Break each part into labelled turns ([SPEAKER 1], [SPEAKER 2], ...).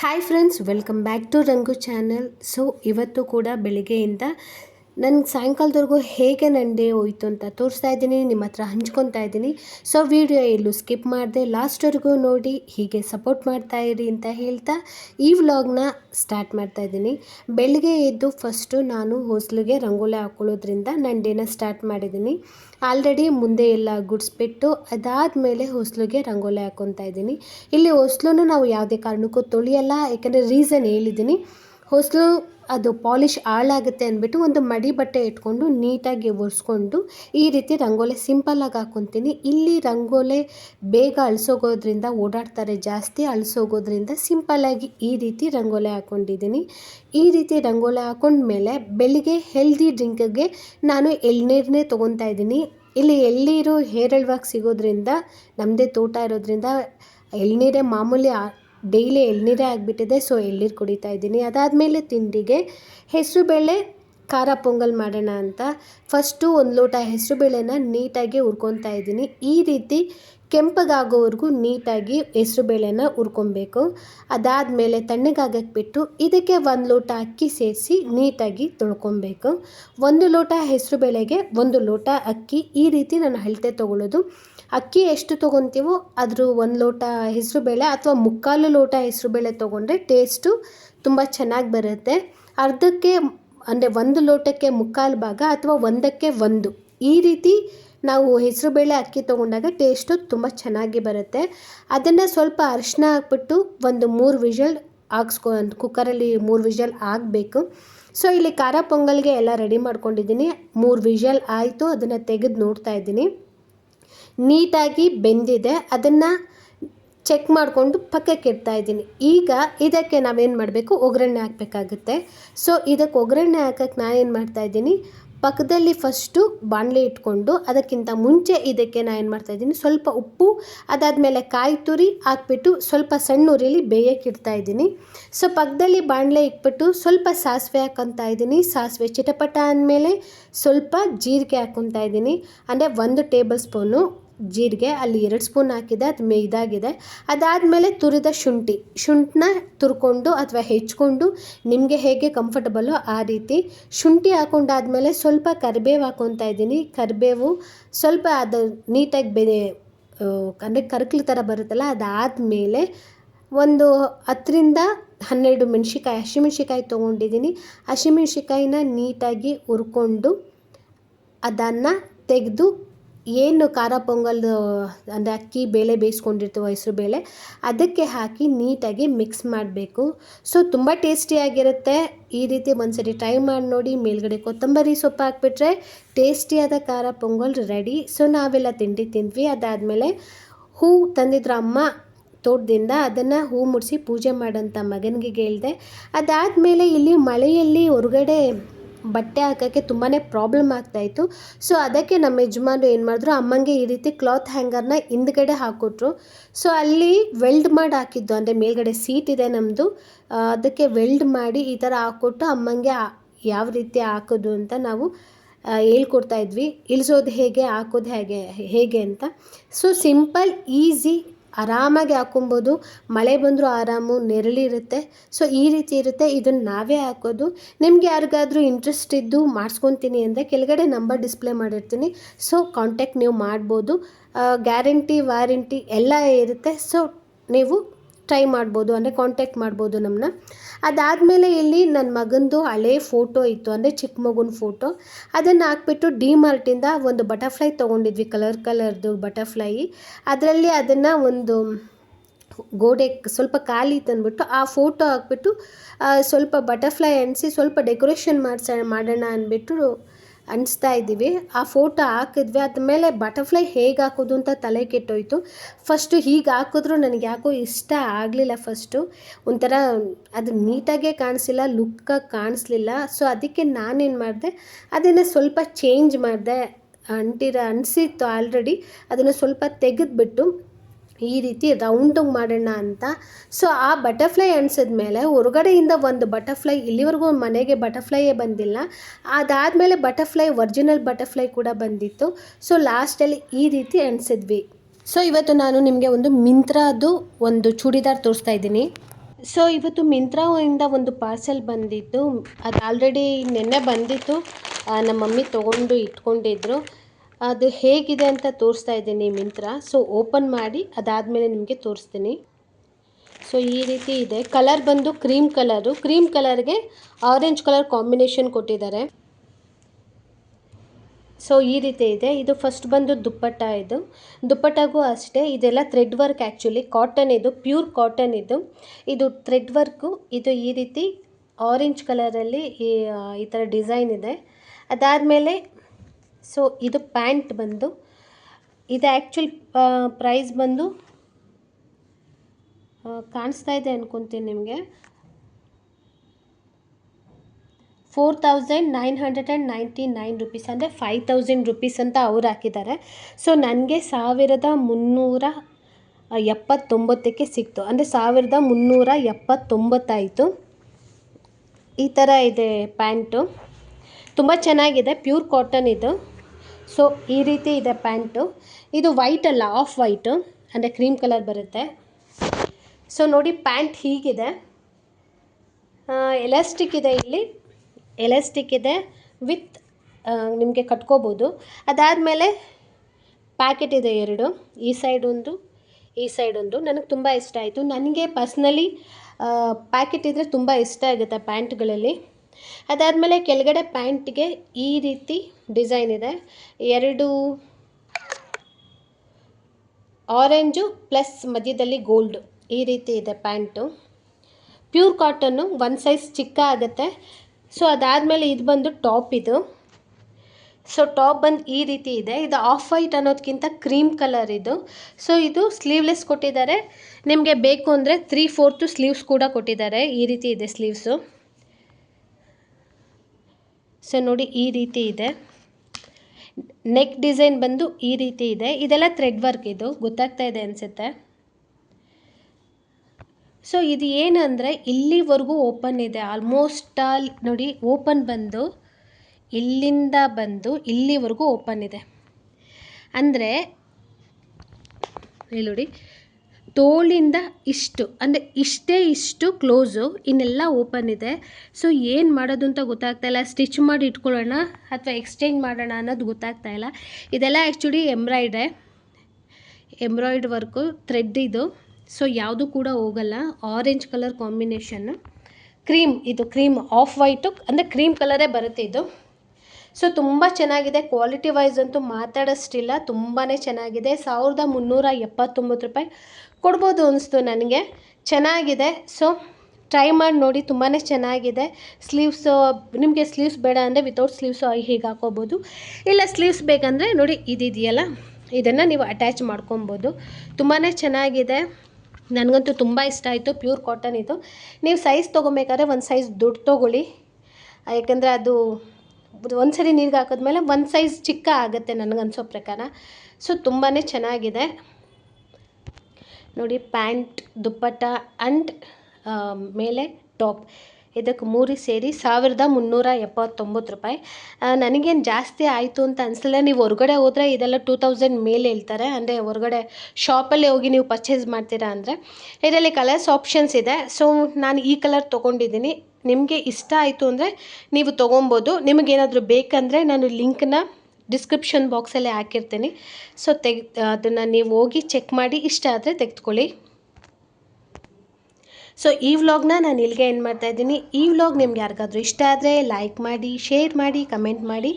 [SPEAKER 1] Hi friends welcome back to Rangu channel so ಇವತ್ತು ಕೂಡ ಬೆಳಿಗ್ಗೆಯಿಂದ ನನ್ನ ಸಾಯಂಕಾಲದವರೆಗೂ ಹೇಗೆ ನನ್ನ ಡೇ ಹೋಯ್ತು ಅಂತ ತೋರಿಸ್ತಾ ಇದ್ದೀನಿ ನಿಮ್ಮ ಹತ್ರ ಹಂಚ್ಕೊತಾ ಇದ್ದೀನಿ. ಸೊ ವಿಡಿಯೋ ಎಲ್ಲೂ ಸ್ಕಿಪ್ ಮಾಡಿದೆ. ಲಾಸ್ಟ್ವರೆಗೂ ನೋಡಿ ಹೀಗೆ ಸಪೋರ್ಟ್ ಮಾಡ್ತಾ ಇರಿ ಅಂತ ಹೇಳ್ತಾ ಈ ವ್ಲಾಗ್ನ ಸ್ಟಾರ್ಟ್ ಮಾಡ್ತಾ ಇದ್ದೀನಿ. ಬೆಳಗ್ಗೆ ಎದ್ದು ಫಸ್ಟು ನಾನು ಹೋಸ್ಲಿಗೆ ರಂಗೋಲಿ ಹಾಕೊಳ್ಳೋದ್ರಿಂದ ನನ್ನ ಡೇನ ಸ್ಟಾರ್ಟ್ ಮಾಡಿದ್ದೀನಿ. ಆಲ್ರೆಡಿ ಮುಂದೆ ಎಲ್ಲ ಗುಡಿಸ್ಬಿಟ್ಟು ಅದಾದಮೇಲೆ ಹೊಸ್ಲಿಗೆ ರಂಗೋಲಿ ಹಾಕ್ಕೊತಾ ಇದ್ದೀನಿ. ಇಲ್ಲಿ ಹೊಸ್ಲೂ ನಾವು ಯಾವುದೇ ಕಾರಣಕ್ಕೂ ತೊಳೆಯಲ್ಲ, ಯಾಕಂದರೆ ರೀಸನ್ ಹೇಳಿದ್ದೀನಿ. ಹೊಸಲು ಅದು ಪಾಲಿಷ್ ಹಾಳಾಗುತ್ತೆ ಅಂದ್ಬಿಟ್ಟು ಒಂದು ಮಡಿ ಬಟ್ಟೆ ಇಟ್ಕೊಂಡು ನೀಟಾಗಿ ಒರೆಸ್ಕೊಂಡು ಈ ರೀತಿ ರಂಗೋಲೆ ಸಿಂಪಲ್ಲಾಗಿ ಹಾಕ್ಕೊತೀನಿ ಇಲ್ಲಿ ರಂಗೋಲೆ ಬೇಗ ಅಳಿಸೋಗೋದ್ರಿಂದ, ಓಡಾಡ್ತಾರೆ ಜಾಸ್ತಿ, ಅಳಿಸೋಗೋದ್ರಿಂದ ಸಿಂಪಲ್ಲಾಗಿ ಈ ರೀತಿ ರಂಗೋಲೆ ಹಾಕ್ಕೊಂಡಿದ್ದೀನಿ ಈ ರೀತಿ ರಂಗೋಲಿ ಹಾಕೊಂಡ್ಮೇಲೆ ಬೆಳಿಗ್ಗೆ ಹೆಲ್ದಿ ಡ್ರಿಂಕ್ಗೆ ನಾನು ಎಳ್ನೀರನ್ನೇ ತೊಗೊತಾ ಇದ್ದೀನಿ. ಇಲ್ಲಿ ಎಳ್ನೀರು ಹೇರಳವಾಗಿ ಸಿಗೋದ್ರಿಂದ ನಮ್ಮದೇ ತೋಟ ಇರೋದ್ರಿಂದ ಎಳ್ನೀರೇ ಮಾಮೂಲಿ ಡೈಲಿ ಎಳ್ನೀರೇ ಆಗಿಬಿಟ್ಟಿದೆ ಸೊ ಎಳ್ನೀರು ಕುಡಿತಾ ಇದ್ದೀನಿ. ಅದಾದಮೇಲೆ ತಿಂಡಿಗೆ ಹೆಸರುಬೇಳೆ, ಖಾರ ಪೊಂಗಲ್ ಮಾಡೋಣ ಅಂತ. ಫಸ್ಟು ಒಂದು ಲೋಟ ಹೆಸರುಬೇಳೆನ ನೀಟಾಗಿ ಹುರ್ಕೊತಾ ಇದ್ದೀನಿ. ಈ ರೀತಿ ಕೆಂಪಗಾಗೋವರೆಗೂ ನೀಟಾಗಿ ಹೆಸರುಬೇಳೆನ ಹುರ್ಕೊಬೇಕು. ಅದಾದಮೇಲೆ ತಣ್ಣಗಾಗಕ್ಕೆ ಬಿಟ್ಟು ಇದಕ್ಕೆ ಒಂದು ಲೋಟ ಅಕ್ಕಿ ಸೇರಿಸಿ ನೀಟಾಗಿ ತೊಳ್ಕೊಬೇಕು. ಒಂದು ಲೋಟ ಹೆಸರುಬೇಳೆಗೆ ಒಂದು ಲೋಟ ಅಕ್ಕಿ. ಈ ರೀತಿ ನಾನು ಅಳತೆ ತೊಗೊಳ್ಳೋದು. ಅಕ್ಕಿ ಎಷ್ಟು ತೊಗೊತೀವೋ ಅದ್ರ ಒಂದು ಲೋಟ ಹೆಸರುಬೇಳೆ ಅಥವಾ ಮುಕ್ಕಾಲು ಲೋಟ ಹೆಸರುಬೇಳೆ ತೊಗೊಂಡ್ರೆ ಟೇಸ್ಟು ತುಂಬ ಚೆನ್ನಾಗಿ ಬರುತ್ತೆ. ಅರ್ಧಕ್ಕೆ ಅಂದರೆ ಒಂದು ಲೋಟಕ್ಕೆ ಮುಕ್ಕಾಲು ಭಾಗ ಅಥವಾ ಒಂದಕ್ಕೆ ಒಂದು. ಈ ರೀತಿ ನಾವು ಹೆಸರುಬೇಳೆ ಅಕ್ಕಿ ತೊಗೊಂಡಾಗ ಟೇಸ್ಟು ತುಂಬ ಚೆನ್ನಾಗಿ ಬರುತ್ತೆ. ಅದನ್ನು ಸ್ವಲ್ಪ ಅರಿಶಿನ ಹಾಕ್ಬಿಟ್ಟು ಒಂದು ಮೂರು ವಿಷಲ್ ಹಾಕ್ಸ್ಕೊ ಕುಕ್ಕರಲ್ಲಿ ಮೂರು ವಿಷಲ್ ಆಗಬೇಕು ಸೊ ಇಲ್ಲಿ ಖಾರ, ಪೊಂಗಲ್ಗೆ ಎಲ್ಲ ರೆಡಿ ಮಾಡ್ಕೊಂಡಿದ್ದೀನಿ. ಮೂರು ವಿಷಲ್ ಆಯಿತು, ಅದನ್ನು ತೆಗೆದು ನೋಡ್ತಾ ಇದ್ದೀನಿ. ನೀಟಾಗಿ ಬೆಂದಿದೆ, ಅದನ್ನು ಚೆಕ್ ಮಾಡಿಕೊಂಡು ಪಕ್ಕಕ್ಕೆ ಇಡ್ತಾ ಇದ್ದೀನಿ. ಈಗ ಇದಕ್ಕೆ ನಾವೇನು ಮಾಡಬೇಕು? ಒಗ್ಗರಣೆ ಹಾಕಬೇಕಾಗುತ್ತೆ. ಸೊ ಇದಕ್ಕೆ ಒಗ್ಗರಣೆ ಹಾಕಕ್ಕೆ ನಾನೇನು ಮಾಡ್ತಾ ಇದ್ದೀನಿ? ಪಕ್ಕದಲ್ಲಿ ಫಸ್ಟು ಬಾಣಲೆ ಇಟ್ಕೊಂಡು ಅದಕ್ಕಿಂತ ಮುಂಚೆ ಇದಕ್ಕೆ ನಾನು ಏನು ಮಾಡ್ತಾ ಇದ್ದೀನಿ? ಸ್ವಲ್ಪ ಉಪ್ಪು, ಅದಾದಮೇಲೆ ಕಾಯಿ ತುರಿ ಹಾಕ್ಬಿಟ್ಟು ಸ್ವಲ್ಪ ಸಣ್ಣ ಉರಿಲಿ ಬೇಯಕ್ಕೆ ಇಡ್ತಾ ಇದ್ದೀನಿ. ಸೊ ಪಕ್ಕದಲ್ಲಿ ಬಾಣಲೆ ಇಟ್ಬಿಟ್ಟು ಸ್ವಲ್ಪ ಸಾಸಿವೆ ಹಾಕೊತಾ ಇದ್ದೀನಿ. ಸಾಸಿವೆ ಚಿಟಪಟ ಅಂದಮೇಲೆ ಸ್ವಲ್ಪ ಜೀರಿಗೆ ಹಾಕ್ಕೊತಾ ಇದ್ದೀನಿ. ಅಂದರೆ ಒಂದು ಟೇಬಲ್ ಸ್ಪೂನು ಜೀರಿಗೆ, ಅಲ್ಲಿ ಎರಡು ಸ್ಪೂನ್ ಹಾಕಿದೆ, ಅದು ಮೇಯ್ದಾಗಿದೆ. ಅದಾದಮೇಲೆ ತುರಿದ ಶುಂಠಿ, ಶುಂಠಿನ ತುರ್ಕೊಂಡು ಅಥವಾ ಹೆಚ್ಕೊಂಡು ನಿಮಗೆ ಹೇಗೆ ಕಂಫರ್ಟಬಲ್ಲೋ ಆ ರೀತಿ ಶುಂಠಿ ಹಾಕೊಂಡಾದಮೇಲೆ ಸ್ವಲ್ಪ ಕರಿಬೇವು ಹಾಕೊತಾ ಇದ್ದೀನಿ. ಕರಿಬೇವು ಸ್ವಲ್ಪ ಅದು ನೀಟಾಗಿ ಬೆ ಅಂದರೆ ಕರ್ಕಲು ಥರ ಬರುತ್ತಲ್ಲ, ಅದಾದಮೇಲೆ ಒಂದು ಹತ್ತರಿಂದ ಹನ್ನೆರಡು ಮೆಣ್ಸಿಕಾಯಿ ಹಸಿಮೆಣ್ಸಿಕಾಯಿ ತೊಗೊಂಡಿದ್ದೀನಿ. ಹಸಿಮೆಣ್ಸಿಕಾಯಿನ ನೀಟಾಗಿ ಹುರ್ಕೊಂಡು ಅದನ್ನು ತೆಗೆದು ಏನು ಖಾರ ಪೊಂಗಲ್ ಅಂದರೆ ಅಕ್ಕಿ, ಬೇಳೆ ಬೇಯಿಸ್ಕೊಂಡಿರ್ತೀವೋ ಹೆಸರು ಬೇಳೆ, ಅದಕ್ಕೆ ಹಾಕಿ ನೀಟಾಗಿ ಮಿಕ್ಸ್ ಮಾಡಬೇಕು. ಸೊ ತುಂಬ ಟೇಸ್ಟಿಯಾಗಿರುತ್ತೆ ಈ ರೀತಿ ಒಂದ್ಸರಿ ಟ್ರೈ ಮಾಡಿ ನೋಡಿ, ಮೇಲ್ಗಡೆ ಕೊತ್ತಂಬರಿ ಸೊಪ್ಪು ಹಾಕ್ಬಿಟ್ರೆ ಟೇಸ್ಟಿಯಾದ ಖಾರ ಪೊಂಗಲ್ ರೆಡಿ ಸೊ ನಾವೆಲ್ಲ ತಿಂಡಿ ತಿಂದ್ವಿ. ಅದಾದಮೇಲೆ ಹೂ ತಂದಿದ್ರು ಅಮ್ಮ ತೋಟದಿಂದ, ಅದನ್ನು ಹೂ ಮುಡಿಸಿ ಪೂಜೆ ಮಾಡೋಂಥ ಮಗನಿಗೆ ಹೇಳಿದೆ. ಅದಾದಮೇಲೆ ಇಲ್ಲಿ ಮಳೆಯಲ್ಲಿ ಹೊರಗಡೆ ಬಟ್ಟೆ ಹಾಕೋಕ್ಕೆ ತುಂಬಾ ಪ್ರಾಬ್ಲಮ್ ಆಗ್ತಾಯಿತ್ತು ಸೊ ಅದಕ್ಕೆ ನಮ್ಮ ಯಜಮಾನ್ರು ಏನು ಮಾಡಿದ್ರು, ಅಮ್ಮಂಗೆ ಈ ರೀತಿ ಕ್ಲಾತ್ ಹ್ಯಾಂಗರ್ನ ಹಿಂದ್ಗಡೆ ಹಾಕ್ಕೊಟ್ರು ಸೊ ಅಲ್ಲಿ ವೆಲ್ಡ್ ಮಾಡಿ ಹಾಕಿದ್ದು, ಅಂದರೆ ಮೇಲ್ಗಡೆ ಸೀಟ್ ಇದೆ ನಮ್ಮದು ಅದಕ್ಕೆ ವೆಲ್ಡ್ ಮಾಡಿ ಈ ಥರ ಹಾಕ್ಕೊಟ್ಟು ಅಮ್ಮಂಗೆ ಯಾವ ರೀತಿ ಹಾಕೋದು ಅಂತ ನಾವು ಹೇಳ್ಕೊಡ್ತಾ ಇದ್ವಿ. ಇಳಿಸೋದು ಹೇಗೆ, ಹಾಕೋದು ಹೇಗೆ ಹೇಗೆ ಅಂತ. ಸೊ ಸಿಂಪಲ್ ಈಸಿ ಆರಾಮಾಗಿ ಹಾಕೊಬೋದು. ಮಳೆ ಬಂದರೂ ಆರಾಮು ನೆರಳಿರುತ್ತೆ ಸೊ ಈ ರೀತಿ ಇರುತ್ತೆ. ಇದನ್ನು ನಾವೇ ಹಾಕೋದು. ನಿಮ್ಗೆ ಯಾರಿಗಾದರೂ ಇಂಟ್ರೆಸ್ಟ್ ಇದ್ದು ಮಾಡಿಸ್ಕೊತೀನಿ ಅಂದರೆ ಕೆಳಗಡೆ ನಂಬರ್ ಡಿಸ್ಪ್ಲೇ ಮಾಡಿರ್ತೀನಿ. ಸೊ ಕಾಂಟ್ಯಾಕ್ಟ್ ನೀವು ಮಾಡ್ಬೋದು. ಗ್ಯಾರಂಟಿ ವಾರಂಟಿ ಎಲ್ಲ ಇರುತ್ತೆ. ಸೊ ನೀವು ಟ್ರೈ ಮಾಡ್ಬೋದು, ಅಂದರೆ ಕಾಂಟ್ಯಾಕ್ಟ್ ಮಾಡ್ಬೋದು ನಮ್ಮನ್ನ ಅದಾದಮೇಲೆ ಇಲ್ಲಿ ನನ್ನ ಮಗಂದು ಹಳೆ ಫೋಟೋ ಇತ್ತು, ಅಂದರೆ ಚಿಕ್ಕ ಮಗುನ ಫೋಟೋ ಅದನ್ನು ಹಾಕ್ಬಿಟ್ಟು ಡಿ ಮಾರ್ಟಿಂದ ಒಂದು ಬಟರ್ಫ್ಲೈ ತೊಗೊಂಡಿದ್ವಿ ಕಲರ್ ಕಲರ್ದು ಬಟರ್ಫ್ಲೈ ಅದರಲ್ಲಿ ಅದನ್ನು ಒಂದು ಗೋಡೆ ಸ್ವಲ್ಪ ಖಾಲಿ ತಂದ್ಬಿಟ್ಟು ಆ ಫೋಟೋ ಹಾಕ್ಬಿಟ್ಟು ಸ್ವಲ್ಪ ಬಟರ್ಫ್ಲೈ ಅಂಟಿಸಿ ಸ್ವಲ್ಪ ಡೆಕೋರೇಷನ್ ಮಾಡ್ಸ, ಮಾಡೋಣ ಅಂದ್ಬಿಟ್ಟು ಅನಿಸ್ತಾ ಇದ್ದೀವಿ. ಆ ಫೋಟೋ ಹಾಕಿದ್ವಿ. ಅದ್ಮೇಲೆ ಬಟರ್ಫ್ಲೈ ಹೇಗೆ ಹಾಕೋದು ಅಂತ ತಲೆ ಕೆಟ್ಟೋಯ್ತು. ಫಸ್ಟು ಹೀಗೆ ಹಾಕಿದ್ರು ನನಗೆ ಯಾಕೋ ಇಷ್ಟ ಆಗಲಿಲ್ಲ ಫಸ್ಟು ಒಂಥರ ಅದು ನೀಟಾಗೇ ಕಾಣಿಸಿಲ್ಲ ಲುಕ್ಕಾಗಿ ಕಾಣಿಸ್ಲಿಲ್ಲ. ಸೊ ಅದಕ್ಕೆ ನಾನೇನು ಮಾಡಿದೆ, ಅದನ್ನು ಸ್ವಲ್ಪ ಚೇಂಜ್ ಮಾಡಿದೆ. ಅಂಟಿರ, ಅನಿಸಿತ್ತು ಆಲ್ರೆಡಿ ಅದನ್ನು ಸ್ವಲ್ಪ ತೆಗೆದುಬಿಟ್ಟು ಈ ರೀತಿ ರೌಂಡಾಗಿ ಮಾಡೋಣ ಅಂತ. ಸೊ ಆ ಬಟರ್ಫ್ಲೈ ಅನ್ಸಿದ್ಮೇಲೆ ಹೊರಗಡೆಯಿಂದ ಒಂದು ಬಟರ್ಫ್ಲೈ ಇಲ್ಲಿವರೆಗೂ ಮನೆಗೆ ಬಟರ್ಫ್ಲೈಯೇ ಬಂದಿಲ್ಲ. ಅದಾದಮೇಲೆ ಬಟರ್ಫ್ಲೈ ಒರಿಜಿನಲ್ ಬಟರ್ಫ್ಲೈ ಕೂಡ ಬಂದಿತ್ತು. ಸೊ ಲಾಸ್ಟಲ್ಲಿ ಈ ರೀತಿ ಅನಿಸಿದ್ವಿ. ಸೊ ಇವತ್ತು ನಾನು ನಿಮಗೆ ಒಂದು ಮಿಂತ್ರಾದು ಒಂದು ಚೂಡಿದಾರ್ ತೋರಿಸ್ತಾ ಇದ್ದೀನಿ. ಸೊ ಇವತ್ತು ಮಿಂತ್ರಾಯಿಂದ ಒಂದು ಪಾರ್ಸೆಲ್ ಬಂದಿತ್ತು. ಅದು ಆಲ್ರೆಡಿ ನೆನ್ನೆ ಬಂದಿತ್ತು. ನಮ್ಮ ಮಮ್ಮಿ ತೊಗೊಂಡು ಇಟ್ಕೊಂಡಿದ್ರು. ಅದು ಹೇಗಿದೆ ಅಂತ ತೋರಿಸ್ತಾ ಇದ್ದೀನಿ ಮಿಂತ್ರ. ಸೊ ಓಪನ್ ಮಾಡಿ, ಅದಾದಮೇಲೆ ನಿಮಗೆ ತೋರಿಸ್ತೀನಿ. ಸೊ ಈ ರೀತಿ ಇದೆ. ಕಲರ್ ಬಂದು ಕ್ರೀಮ್ ಕಲರು ಕ್ರೀಮ್ ಕಲರ್ಗೆ ಆರೆಂಜ್ ಕಲರ್ ಕಾಂಬಿನೇಷನ್ ಕೊಟ್ಟಿದ್ದಾರೆ. ಸೊ ಈ ರೀತಿ ಇದೆ. ಇದು ಫಸ್ಟ್ ಬಂದು ದುಪ್ಪಟ್ಟ ಇದು. ದುಪ್ಪಟ್ಟಗೂ ಅಷ್ಟೇ, ಇದೆಲ್ಲ ಥ್ರೆಡ್ ವರ್ಕ್ ಆ್ಯಕ್ಚುಲಿ ಕಾಟನ್ ಇದು ಪ್ಯೂರ್ ಕಾಟನ್ ಇದು. ಇದು ಥ್ರೆಡ್ ವರ್ಕು ಇದು ಈ ರೀತಿ ಆರೆಂಜ್ ಕಲರಲ್ಲಿ ಈ ಈ ಥರ ಡಿಸೈನ್ ಇದೆ. ಅದಾದಮೇಲೆ ಸೊ ಇದು ಪ್ಯಾಂಟ್ ಬಂದು, ಇದು ಆ್ಯಕ್ಚುಲ್ ಪ್ರೈಸ್ ಬಂದು ಕಾಣಿಸ್ತಾ ಇದೆ ಅನ್ಕೊತೀನಿ ನಿಮಗೆ. Four thousand nine hundred and ninety nine rupees ಅಂದರೆ ಫೈವ್ ತೌಸಂಡ್ ರುಪೀಸ್ ಅಂತ ಅವ್ರು ಹಾಕಿದ್ದಾರೆ. ಸೊ ನನಗೆ ಸಾವಿರದ ಮುನ್ನೂರ ಎಪ್ಪತ್ತೊಂಬತ್ತಕ್ಕೆ ಸಿಕ್ತು. ಅಂದರೆ ಸಾವಿರದ ಮುನ್ನೂರ ಎಪ್ಪತ್ತೊಂಬತ್ತಾಯಿತು. ಈ ಥರ ಇದೆ ಪ್ಯಾಂಟು ತುಂಬ ಚೆನ್ನಾಗಿದೆ ಪ್ಯೂರ್ ಕಾಟನ್ ಇದು. ಸೊ ಈ ರೀತಿ ಇದೆ ಪ್ಯಾಂಟು ಇದು ವೈಟ್ ಅಲ್ಲ ಆಫ್ ವೈಟು ಅಂದರೆ ಕ್ರೀಮ್ ಕಲರ್ ಬರುತ್ತೆ. ಸೊ ನೋಡಿ ಪ್ಯಾಂಟ್ ಹೀಗಿದೆ. ಎಲಾಸ್ಟಿಕ್ ಇದೆ ಇಲ್ಲಿ. ಎಲಾಸ್ಟಿಕ್ ಇದೆ ವಿತ್ ನಿಮಗೆ ಕಟ್ಕೋಬೋದು. ಅದಾದಮೇಲೆ ಪ್ಯಾಕೆಟ್ ಇದೆ ಎರಡು. ಈ ಸೈಡ್ ಒಂದು, ಈ ಸೈಡ್ ಒಂದು. ನನಗೆ ತುಂಬ ಇಷ್ಟ ಆಯಿತು. ನನಗೆ ಪರ್ಸ್ನಲಿ ಪ್ಯಾಕೆಟ್ ಇದ್ದರೆ ತುಂಬ ಇಷ್ಟ ಆಗುತ್ತೆ ಪ್ಯಾಂಟ್ಗಳಲ್ಲಿ ಅದಾದಮೇಲೆ ಕೆಳಗಡೆ ಪ್ಯಾಂಟ್ಗೆ ಈ ರೀತಿ ಡಿಸೈನ್ ಇದೆ. ಎರಡು ಆರೆಂಜು ಪ್ಲಸ್ ಮಧ್ಯದಲ್ಲಿ ಗೋಲ್ಡ್ ಈ ರೀತಿ ಇದೆ pant. Pure cotton one size ಚಿಕ್ಕ ಆಗುತ್ತೆ. ಸೊ ಅದಾದಮೇಲೆ ಇದು ಬಂದು ಟಾಪ್ ಇದು. ಸೊ ಟಾಪ್ ಬಂದು ಈ ರೀತಿ ಇದೆ. ಇದು ಆಫ್ ವೈಟ್ ಅನ್ನೋದಕ್ಕಿಂತ ಕ್ರೀಮ್ ಕಲರ್ ಇದು. ಸೊ ಇದು ಸ್ಲೀವ್ಲೆಸ್ ಕೊಟ್ಟಿದ್ದಾರೆ. ನಿಮಗೆ ಬೇಕು ಅಂದರೆ ತ್ರೀ ಫೋರ್ತು ಸ್ಲೀವ್ಸ್ ಕೂಡ ಕೊಟ್ಟಿದ್ದಾರೆ. ಈ ರೀತಿ ಇದೆ ಸ್ಲೀವ್ಸು. ಸೊ ನೋಡಿ ಈ ರೀತಿ ಇದೆ. ನೆಕ್ ಡಿಸೈನ್ ಬಂದು ಈ ರೀತಿ ಇದೆ. ಇದೆಲ್ಲ ಥ್ರೆಡ್ ವರ್ಕ್ ಇದು. ಗೊತ್ತಾಗ್ತಾ ಇದೆ ಅನಿಸುತ್ತೆ. ಸೊ ಇದು ಏನು ಅಂದರೆ ಇಲ್ಲಿವರೆಗೂ ಓಪನ್ ಇದೆ. ಆಲ್ಮೋಸ್ಟ್ ಆಲ್ ನೋಡಿ ಓಪನ್ ಬಂದು, ಇಲ್ಲಿಂದ ಬಂದು ಇಲ್ಲಿವರೆಗೂ ಓಪನ್ ಇದೆ. ಅಂದರೆ, ಇಲ್ಲಿ ನೋಡಿ ತೋಳಿಂದ ಇಷ್ಟು, ಅಂದರೆ ಇಷ್ಟೇ ಇಷ್ಟು ಕ್ಲೋಸು ಇನ್ನೆಲ್ಲ ಓಪನ್ ಇದೆ. ಸೊ ಏನು ಮಾಡೋದು ಅಂತ ಗೊತ್ತಾಗ್ತಾ ಇಲ್ಲ. ಸ್ಟಿಚ್ ಮಾಡಿ ಇಟ್ಕೊಳ್ಳೋಣ ಅಥವಾ ಎಕ್ಸ್ಚೇಂಜ್ ಮಾಡೋಣ ಅನ್ನೋದು ಗೊತ್ತಾಗ್ತಾ ಇಲ್ಲ. ಇದೆಲ್ಲ actually embroidery embroid work thread ಇದು. ಸೊ ಯಾವುದು ಕೂಡ ಹೋಗಲ್ಲ. ಆರೆಂಜ್ ಕಲರ್ ಕಾಂಬಿನೇಷನ್ನು ಕ್ರೀಮ್ ಇದು ಕ್ರೀಮ್ ಆಫ್ ವೈಟು ಅಂದರೆ ಕ್ರೀಮ್ ಕಲರೇ ಬರುತ್ತೆ ಇದು. ಸೊ ತುಂಬ ಚೆನ್ನಾಗಿದೆ. ಕ್ವಾಲಿಟಿ ವೈಸ್ ಅಂತೂ ಮಾತಾಡೋಷ್ಟಿಲ್ಲ. ತುಂಬಾ ಚೆನ್ನಾಗಿದೆ. ಸಾವಿರದ ಮುನ್ನೂರ ಎಪ್ಪತ್ತೊಂಬತ್ತು ರೂಪಾಯಿ ಕೊಡ್ಬೋದು ಅನಿಸ್ತು ನನಗೆ. ಚೆನ್ನಾಗಿದೆ. ಸೊ ಟ್ರೈ ಮಾಡಿ ನೋಡಿ. ತುಂಬಾ ಚೆನ್ನಾಗಿದೆ. ಸ್ಲೀವ್ಸು ನಿಮಗೆ ಸ್ಲೀವ್ಸ್ ಬೇಡ ಅಂದರೆ ವಿತೌಟ್ ಸ್ಲೀವ್ಸು ಹೀಗೆ ಹಾಕೋಬೋದು. ಇಲ್ಲ ಸ್ಲೀವ್ಸ್ ಬೇಕಂದರೆ ನೋಡಿ ಇದಿದೆಯಲ್ಲ? ಇದನ್ನು ನೀವು ಅಟ್ಯಾಚ್ ಮಾಡ್ಕೊಬೋದು. ತುಂಬಾ ಚೆನ್ನಾಗಿದೆ. ನನಗಂತೂ ತುಂಬ ಇಷ್ಟ ಆಯಿತು. ಪ್ಯೂರ್ ಕಾಟನ್ ಇದು. ನೀವು ಸೈಜ್ ತೊಗೊಬೇಕಾದ್ರೆ ಒಂದು ಸೈಜ್ ದುಡ್ಡು ತೊಗೊಳ್ಳಿ. ಯಾಕಂದರೆ ಅದು ಒಂದು ಸರಿ ನೀರಿಗೆ ಹಾಕಿದ್ಮೇಲೆ ಒಂದು ಸೈಜ್ ಚಿಕ್ಕ ಆಗುತ್ತೆ ನನಗನ್ಸೋ ಪ್ರಕಾರ. ಸೊ ತುಂಬಾ ಚೆನ್ನಾಗಿದೆ. ನೋಡಿ, ಪ್ಯಾಂಟ್, ದುಪ್ಪಟ್ಟ ಆ್ಯಂಡ್ ಮೇಲೆ ಟಾಪ್. ಇದಕ್ಕೆ ಮೂರು ಸೇರಿ ಸಾವಿರದ ಮುನ್ನೂರ ಎಪ್ಪತ್ತೊಂಬತ್ತು ರೂಪಾಯಿ. ನನಗೇನು ಜಾಸ್ತಿ ಆಯಿತು ಅಂತ ಅನಿಸಲಿಲ್ಲ ನೀವು ಹೊರಗಡೆ ಹೋದರೆ ಇದೆಲ್ಲ ಟೂ ತೌಸಂಡ್ ಮೇಲೆ ಹೇಳ್ತಾರೆ. ಅಂದರೆ ಹೊರಗಡೆ ಶಾಪಲ್ಲಿ ಹೋಗಿ ನೀವು ಪರ್ಚೇಸ್ ಮಾಡ್ತೀರಾ ಅಂದರೆ, ಇದರಲ್ಲಿ ಕಲರ್ಸ್ ಆಪ್ಷನ್ಸ್ ಇದೆ. ಸೊ ನಾನು ಈ ಕಲರ್ ತೊಗೊಂಡಿದ್ದೀನಿ. ನಿಮಗೆ ಇಷ್ಟ ಆಯಿತು ಅಂದರೆ ನೀವು ತೊಗೊಬೋದು. ನಿಮಗೇನಾದರೂ ಬೇಕಂದರೆ ನಾನು ಲಿಂಕ್ನ ಡಿಸ್ಕ್ರಿಪ್ಷನ್ ಬಾಕ್ಸಲ್ಲೇ ಹಾಕಿರ್ತೀನಿ. ಸೊ ತೆಗ್, ಅದನ್ನು ನೀವು ಹೋಗಿ ಚೆಕ್ ಮಾಡಿ, ಇಷ್ಟ ಆದರೆ ತೆಗೆದುಕೊಳ್ಳಿ. ಸೊ ಈ ವ್ಲಾಗ್ನ ನಾನು ಇಲ್ಲಿಗೆ ಏನು ಮಾಡ್ತಾ ಇದ್ದೀನಿ. ಈ ವ್ಲಾಗ್ ನಿಮ್ಗೆ ಯಾರಿಗಾದರೂ ಇಷ್ಟ ಆದರೆ ಲೈಕ್ ಮಾಡಿ ಶೇರ್ ಮಾಡಿ ಕಮೆಂಟ್ ಮಾಡಿ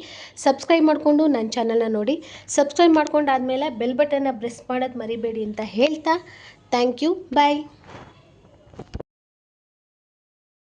[SPEAKER 1] ಸಬ್ಸ್ಕ್ರೈಬ್ ಮಾಡಿಕೊಂಡು ನನ್ನ ಚಾನಲ್ನ ನೋಡಿ. ಸಬ್ಸ್ಕ್ರೈಬ್ ಮಾಡ್ಕೊಂಡಾದ್ಮೇಲೆ ಬೆಲ್ ಬಟನ್ನ ಪ್ರೆಸ್ ಮಾಡೋದು ಮರಿಬೇಡಿ ಅಂತ ಹೇಳ್ತಾ. Thank you bye